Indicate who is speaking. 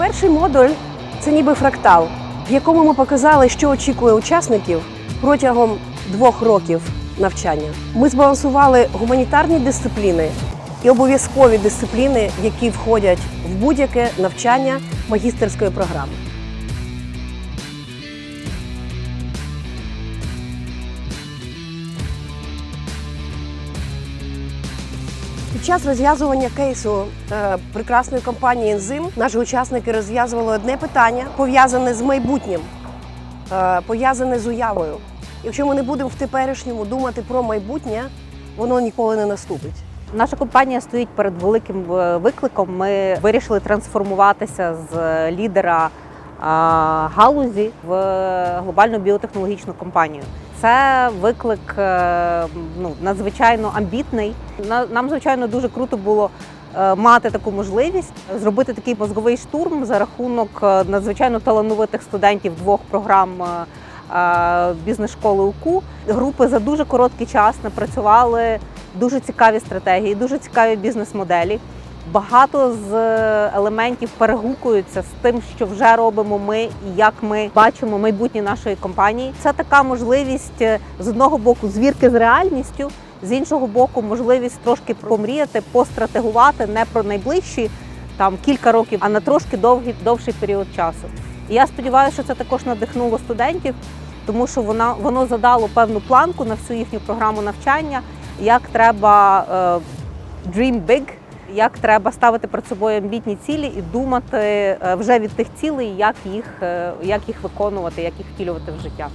Speaker 1: Перший модуль це ніби фрактал, в якому ми показали, що очікує учасників протягом двох років навчання. Ми збалансували гуманітарні дисципліни і обов'язкові дисципліни, які входять в будь-яке навчання магістерської програми. Під час розв'язування кейсу е, прекрасної компанії Ензим наші учасники розв'язували одне питання, пов'язане з майбутнім, е, пов'язане з уявою. Якщо ми не будемо в теперішньому думати про майбутнє, воно ніколи не наступить.
Speaker 2: Наша компанія стоїть перед великим е, викликом. Ми вирішили трансформуватися з лідера галузі в глобальну біотехнологічну компанію. Це виклик е, ну, надзвичайно амбітний. Нам, звичайно, дуже круто було е, мати таку можливість зробити такий мозговий штурм за рахунок е, надзвичайно талановитих студентів двох програм. Бізнес-школи УКУ групи за дуже короткий час напрацювали дуже цікаві стратегії, дуже цікаві бізнес-моделі. Багато з елементів перегукуються з тим, що вже робимо ми, і як ми бачимо майбутнє нашої компанії. Це така можливість е, з одного боку звірки з реальністю, з іншого боку, можливість трошки помріяти, постратегувати не про найближчі там кілька років, а на трошки довгий довший період часу. І я сподіваюся, що це також надихнуло студентів, тому що вона воно задало певну планку на всю їхню програму навчання, як треба е, dream big, як треба ставити перед собою амбітні цілі і думати е, вже від тих цілей, як їх, е, як їх виконувати, як їх втілювати в життя.